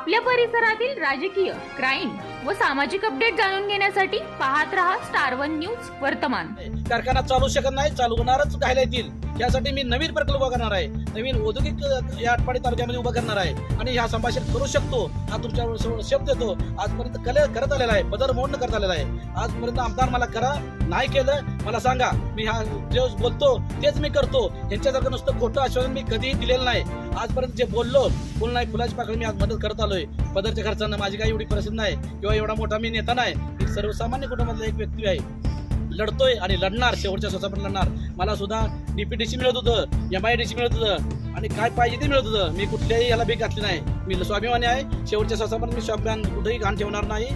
आपल्या परिसरातील राजकीय क्राईम व सामाजिक अपडेट जाणून घेण्यासाठी पाहत रहा स्टार वन न्यूज वर्तमान. कारखाना चालू शकत नाही चालू होणारच घायला येतील. यासाठी मी नवीन प्रकल्प करणार आहे. नवीन औद्योगिक या आटपाडी तालुक्यामध्ये उभं करणार आहे. आणि ह्या संभाषण करू शकतो. हा तुमच्या शब्द देतो आजपर्यंत कले करत आलेला आहे. बदल मोडणं करत आलेला आहे. आजपर्यंत आमदार मला करा नाही केलं मला सांगा. मी हा जे बोलतो तेच मी करतो. यांच्यासारखं नुसतं खोटं आश्वासन मी कधीही दिलेलं नाही. आजपर्यंत जे बोललो फुल नाही फुलाची पाकळी मी आज मदत करत आलोय. पदरच्या खर्चानं माझी काही एवढी परिस्थिती नाही किंवा एवढा मोठा मी नेता नाही. सर्वसामान्य कुटुंबातला एक व्यक्ती आहे. लढतोय आणि लढणार शेवटच्या स्वतः पण लढणार. मला सुद्धा डीपीटीसी मिळत होतं एम आय डी सी मिळत होतं. आणि काय पाहिजे ते मिळत होतं. मी कुठल्याही याला भीक घातली नाही. मी स्वाभिमानी आहे. शेवटच्या स्वतः पण मी स्वाभिमान कुठेही घाण ठेवणार नाही.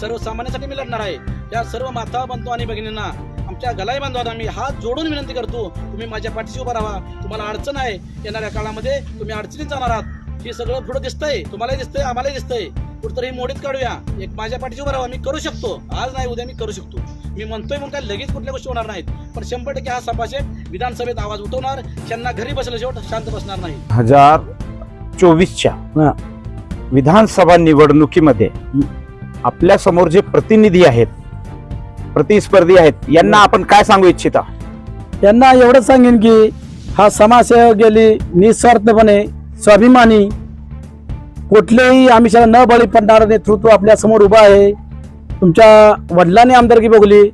सर्वसामान्यांसाठी मी लढणार आहे. त्या सर्व माता बनतो आणि भगिनींना आमच्या गलाई बांधवांना मी हात जोडून विनंती करतो. तुम्ही माझ्या पाठीशी उभा राहा. तुम्हाला अडचण आहे येणाऱ्या काळामध्ये तुम्ही अडचणीत जाणार आहात. हे सगळं थोडं दिसतंय. तुम्हालाही दिसतंय आम्हालाही दिसतंय. कुठतरी मोडीत काढूया. एक माझ्या पाठीशी उभा राहा मी करू शकतो. आज नाही उद्या मी करू शकतो. मी म्हणतोय म्हणून काय लगेच कुठल्या गोष्टी होणार नाहीत. पण शंभर टक्के हा संभाषक विधानसभेत आवाज उठवणार. त्यांना घरी बसलं शेवट शांत बसणार नाही. हजार चोवीसच्या विधानसभा निवडणुकीमध्ये आपल्यासमोर जे प्रतिनिधी आहेत प्रतिस्पर्धी आहेत यांना आपण काय सांगू इच्छिता? त्यांना एवढंच सांगेन की हा समाजसेवक गेली निस्वार्थपणे स्वाभिमानी कुठलेही आमिषाला न बळी पडणारं नेतृत्व आपल्यासमोर उभं आहे. तुमच्या वडिलांनी आमदारकी बघली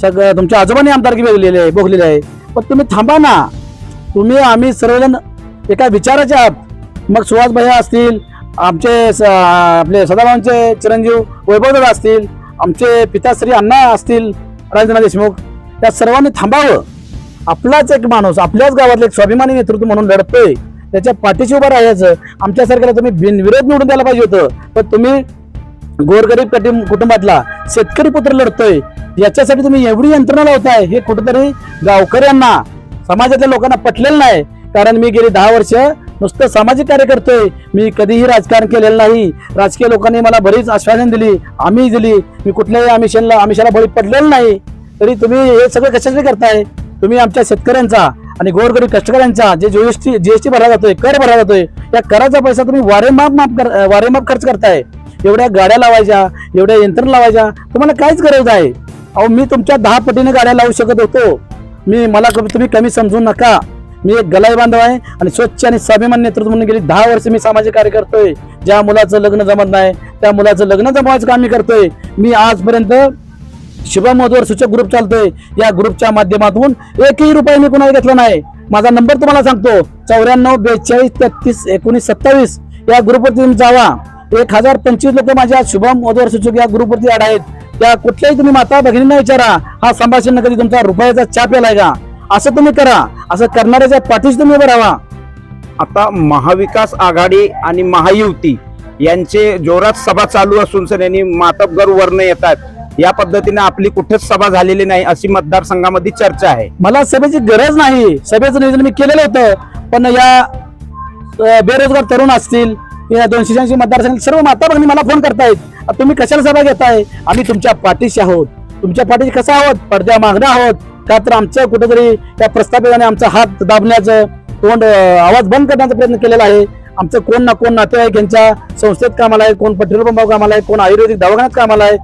सगळं तुमच्या आजोबांनी आमदारकी बघलेली आहे बघलेली आहे. पण तुम्ही थांबा ना. तुम्ही आम्ही सर्वजण एका विचाराचे आहात. मग सुहास भैया असतील आमचे स- आपले सदाभाऊंचे चिरंजीव वैभवदादा असतील आमचे पिताश्री अण्णा असतील राजेंद्र देशमुख त्या सर्वांनी थांबावं. आपलाच एक माणूस आपल्याच गावातलं एक स्वाभिमानी नेतृत्व म्हणून लढतोय. त्याच्या पाठीशी उभं राहायचं. आमच्या सरकारला तुम्ही बिनविरोध निवडून द्यायला पाहिजे होतं. पण तुम्ही गोरगरीब कठीण कुटुंबातला शेतकरी पुत्र लढतोय. याच्यासाठी तुम्ही एवढी यंत्रणा लावताय हे कुठेतरी गावकऱ्यांना समाजातल्या लोकांना पटलेलं नाही. कारण मी गेली दहा वर्ष नुसतं सामाजिक कार्य करतोय. मी कधीही राजकारण केलेलं नाही. राजकीय लोकांनी मला बरीच आश्वासन दिली आम्ही दिली. मी कुठल्याही आमिषाला आमिषाला बळी पडलेलं नाही. तरी तुम्ही हे सगळं कशासाठी करताय? तुम्ही आमच्या शेतकऱ्यांचा आणि गोरगरीब कष्टकऱ्यांचा जे जीएसटी जीएसटी भरला जातोय कर भरला जातोय या कराचा पैसा तुम्ही वारेमाप माफ कर वारेमाप खर्च करताय. एवढ्या गाड्या लावायच्या एवढ्या यंत्र लावायच्या तुम्हाला काहीच गरज आहे. अहो मी तुमच्या दहा पटीने गाड्या लावू शकत होतो. मी मला तुम्ही कमी समजू नका. मी एक गलाई बांधव आहे आणि स्वच्छ आणि स्वाभिमान नेतृत्व म्हणून गेली दहा वर्ष मी सामाजिक कार्य करतोय. ज्या मुलाचं लग्न जमत नाही त्या मुलाचं लग्न जमवायचं काम मी करतोय. मी आजपर्यंत शुभम मधवर सूचक ग्रुप चालतोय. या ग्रुपच्या माध्यमातून एकही रुपये मी कुणाला घेतला नाही. माझा नंबर तुम्हाला सांगतो. चौऱ्याण्णव बेचाळीस तेहतीस एकोणीस सत्तावीस. या ग्रुपवरती तुम्ही जावा. एक हजार पंचवीस लोक माझ्या शुभम मोदवर सूचक या ग्रुपवरती ऍड आहेत. त्या कुठल्याही तुम्ही माता भगिनींना विचारा. हा संभाषण कधी तुमचा रुपयाचा चाप आलाय का? असं तुम्ही करा. असं करणाऱ्याच्या पाठीशी तुम्ही उभं राहा. आता महाविकास आघाडी आणि महायुती यांचे जोरात सभा चालू असून सर यांनी मातबगर वर्ण येतात. या पद्धतीने आपली कुठेच सभा झालेली नाही अशी मतदारसंघामध्ये चर्चा आहे. मला सभेची गरज नाही. सभेचं नियोजन मी केलेलं होतं. पण या बेरोजगार तरुण असतील या दोनशे शहाऐंशी मतदारसंघ सर्व माता मला फोन करतायत. तुम्ही कशाला सभा घेताय? आम्ही तुमच्या पाठीशी आहोत. तुमच्या पाठीशी कसं आहोत? पडद्या मागणं आहोत. का तर आमचं कुठेतरी त्या प्रस्थापिताने आमचा हात दाबण्याचं तोंड आवाज बंद करण्याचा प्रयत्न केलेला आहे. आमचं कोण ना कोण नातेवाईक यांच्या संस्थेत कामाला आहे कोण पेट्रोल पंपावर कामाला आहे कोण आयुर्वेदिक दवाखान्यात कामाला आहे.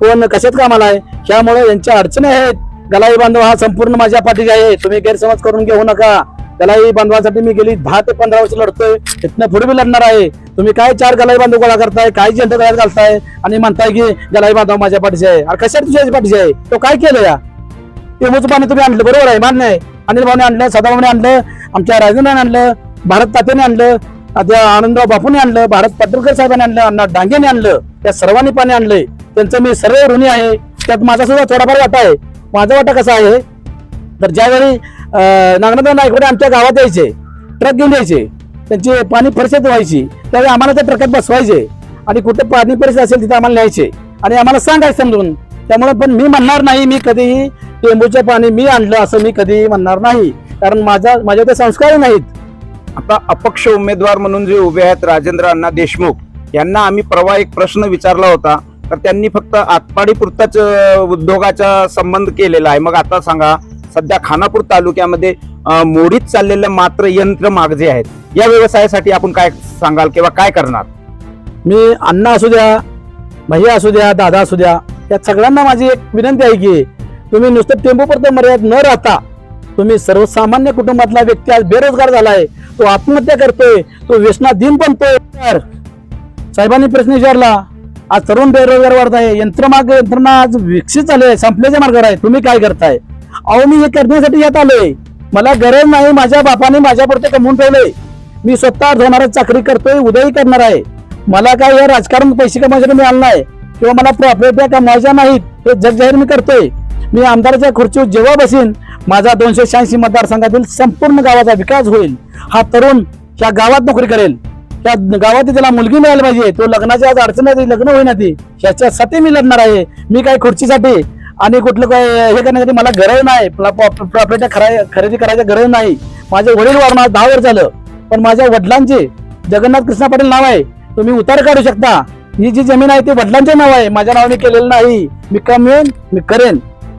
कोण कशात कामाला आहे? ह्यामुळे यांच्या अडचणी आहेत. गलाई बांधव हा संपूर्ण माझ्या पाठीशी आहे. तुम्ही गैरसमज करून घेऊ नका. गलाई बांधवासाठी मी गेली दहा ते पंधरा वर्ष लढतोय. इथनं पुढे मी लढणार आहे. तुम्ही काय चार गलाई बांधव गोळा करताय? काय झेंडा गळ्यात घालताय? आणि म्हणताय की गलाई बांधव माझ्या पाठीशी आहे. अरे तुझ्या पाठीशी आहे? तो काय केलं या? ते पाणी तुम्ही आणलं. बरोबर आहे मान्य आहे. अनिल भाऊने आणलं सदाभाऊने आणलं आमच्या राजेंद्राने आणलं भारत तात्याने आणलं आनंदराव बापूने आणलं भारत पाटोलकर साहेबांनी आणलं अण्णा डांगेने आणलं त्या सर्वांनी पाणी आणलंय. त्यांचं मी सर्व ऋणी आहे. त्यात माझा सुद्धा थोडाफार वाटा आहे. माझा वाटा कसा आहे? तर ज्यावेळी नागनाथ नायकवाडे आमच्या गावात यायचे ट्रक घेऊन यायचे त्यांची पाणी परिषद व्हायची त्यावेळी आम्हाला त्या ट्रकात बसवायचे आणि कुठे पाणी परिषद असेल तिथे आम्हाला न्यायचे. आणि आम्हाला सांगायचं समजून त्यामुळे पण मी म्हणणार नाही मी कधीही टेंबूचं पाणी मी आणलं असं मी कधीही म्हणणार नाही. कारण माझा माझ्या ते संस्कार नाहीत. आता अपक्ष उमेदवार म्हणून जे उभे आहेत राजेंद्र अण्णा देशमुख यांना आम्ही परवा एक प्रश्न विचारला होता. तर त्यांनी फक्त आटपाडी पुरताच उद्योगाचा संबंध केलेला आहे. मग आता सांगा सध्या खानापूर तालुक्यामध्ये मोडीत चाललेलं मात्र यंत्र माग जे आहेत. या व्यवसायासाठी आपण काय सांगाल किंवा काय करणार? मी अण्णा असू द्या भैया असू द्या दादा असू द्या या सगळ्यांना माझी एक विनंती आहे की तुम्ही नुसतं टेम्पोपर्यंत मर्यादित न राहता तुम्ही सर्वसामान्य कुटुंबातला व्यक्ती आज बेरोजगार झालाय तो आत्महत्या करतोय तो व्यसनाधीन पण तर साहेबांनी प्रश्न विचारला आज तरुण बेरोजगार वाढत आहे. यंत्रमाग यंत्रणा आज विकसित झाले आहे. संपल्याच्या मार्गावर आहे. तुम्ही काय करताय? अहो मी हे करण्यासाठी येत आलोय. मला गरज नाही माझ्या बापाने माझ्यापुरते कमवून ठेवले मी स्वतः होणारा चाकरी करतोय उद्याही करणार आहे. मला काय या राजकारण पैसे कमायसाठी मिळालं नाही किंवा मला प्रॉपर्ट्या कमवायच्या नाहीत हे जग जाहीर मी करतोय. मी आमदाराच्या खुर्चीवर जेव्हा बसीन माझा दोनशे शहाऐंशी मतदारसंघातील संपूर्ण गावाचा विकास होईल. हा तरुण या गावात नोकरी करेल. त्या गावात त्याला मुलगी मिळायला पाहिजे. तो लग्नाच्या आज अडचण आहे लग्न होईना ती. ह्याच्यासाठी मी लढणार आहे. मी काय खुर्चीसाठी आणि कुठलं काय हे करण्यासाठी मला गरज नाही. प्रॉपर्टी खरेदी करायची गरज नाही. माझे वडील वाढणार दहा वर्ष झालं. पण माझ्या वडिलांचे जगन्नाथ कृष्णा पाटील नाव आहे. तुम्ही उतार काढू शकता. ही जी जमीन आहे ती वडिलांचे नाव आहे. माझ्या नावाने केलेलं नाही. मी कमवेन मी करेन.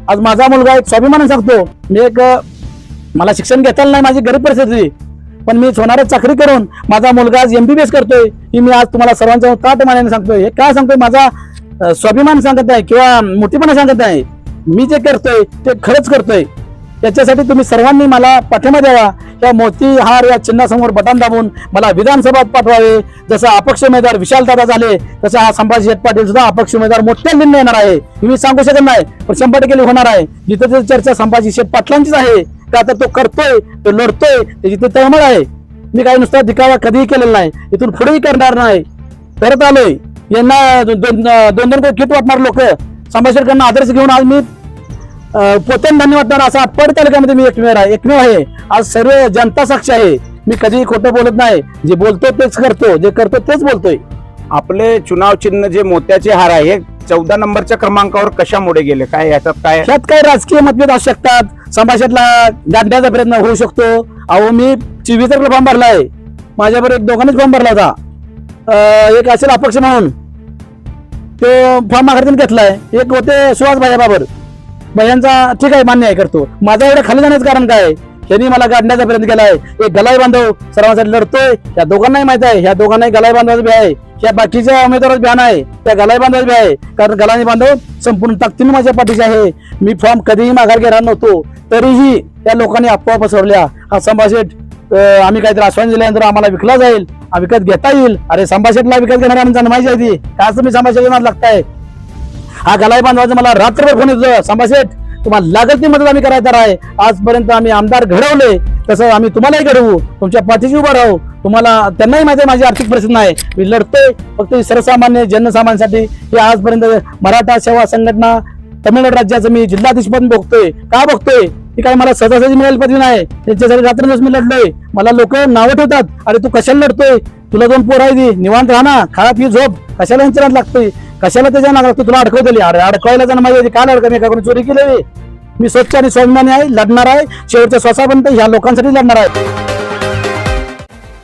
आज माझा मुलगा एक स्वाभिमान सांगतो. मी एक मला शिक्षण घेताना नाही माझी गरीब परिस्थिती. पण मी सोनारात चाकरी करून माझा मुलगा आज एमबीबीएस करतोय ही मी आज तुम्हाला सर्वांच्या ताट मानाने सांगतोय. हे काय सांगतोय? माझा स्वाभिमान सांगत आहे किंवा मोठीपणा सांगत आहे. मी जे करतोय ते खरंच करतोय. याच्यासाठी तुम्ही सर्वांनी मला पाठिंबा द्यावा. या मोती हार या चिन्हासमोर बटन दाबून मला विधानसभा पाठवावे. जसं अपक्ष उमेदवार विशाल दादा झाले तसं हा संभाजी पाटील सुद्धा अपक्ष उमेदवार मोठ्या निर्णय येणार आहे. मी सांगू शकत नाही पण शंभर टक्के होणार आहे. जिथे चर्चा संभाजी शेठ पाटलांचीच आहे का तर तो करतोय तो लढतोय त्याची ते तळमळ आहे. मी काही नुसता दिखावा कधीही केलेला नाही इथून पुढेही करणार नाही. करत आलोय. यांना दोन दोन दोन किट वाटणार लोक. संभाजी आदर्श घेऊन आज मी पोतन धान्य वाटणार असा आटपाडी तालुक्यामध्ये मी एकमेव आहे एकमेव आहे. आज सर्व जनता साक्षी आहे. मी कधीही खोटं बोलत नाही. जे बोलतो तेच करतो जे करतो तेच बोलतोय. आपले चुनाव चिन्ह जे मोत्याचे हार आहे चौदा नंबरच्या क्रमांकावर कशामुळे गेले? काय याच्यात काय? त्यात काही राजकीय मतभेद असू शकतात. समाजातला गाठण्याचा प्रयत्न होऊ शकतो. अहो मी चोवीस तारखेला फॉर्म भरलाय. माझ्याबरोबर एक दोघांनीच फॉर्म भरला होता. अं, एक असेल अपक्ष म्हणून. तो फॉर्म माघारीतून घेतलाय. एक होते सुहास भाया बाबर भैयांचा ठीक आहे मान्य आहे करतो. माझा एवढं खाली जाण्याचं कारण काय? आहे? मला गाडण्याचा प्रयत्न केलाय. एक गलाई बांधव सर्वांसाठी लढतोय. या दोघांनाही माहीत आहे. ह्या दोघांनाही गलाई बांधवाचं बी आहे. या बाकीच्या उमेदवारात बॅन आहे त्या गलाई बांधवाचं बी आहे. कारण गलानी बांधव संपूर्ण ताकदीने माझ्या पाठीचे आहे. मी फॉर्म कधीही माघार घेणार नव्हतो. तरीही त्या लोकांनी अफवा पसरल्या हा संभाषेट आम्ही काहीतरी आश्वासन दिल्यानंतर आम्हाला विकला जाईल. विकत घेता येईल. अरे संभाषेटला विकत घेणार आम्ही माहिती आहे ती. काय तुम्ही संभाषेट लागताय? हा गलाई बांधवाचं मला रात्रभर फोन येतो संभाषेट तुम्हाला लागत ती मदत आम्ही करायचं आहे. आजपर्यंत आम्ही आमदार घडवले. तसं आम्ही तुम्हालाही घडवू. तुमच्या पाठीशी उभं राहू. तुम्हाला त्यांनाही माहिती माझी आर्थिक परिस्थिती नाही. मी लढतोय फक्त सर्वसामान्य जनसामान्यांसाठी. हे आजपर्यंत मराठा सेवा संघटना तमिळनाडू राज्याचं मी जिल्हाधीश पण बघतोय का बघतोय ती काय मला सहजासहजी मिळाली पदवी नाही. त्यांच्यासाठी रात्रंदिवस मी लढलोय. मला लोक नावं ठेवतात. अरे तू कशाला लढतोय? तुला दोन पोर आहे ती निवांत राहा ना. पी झोप. कशाला यांच्या लागतोय? कशाला त्याच्या नाग लागतो तुला अडकवतली अरे अडकवायला जाणं माझी काय अडकं मी काय चोरी केली मी स्वच्छ आणि स्वाभिमानी आहे. लढणार आहे. शेवटच्या श्वासापर्यंत ह्या लोकांसाठी लढणार आहे.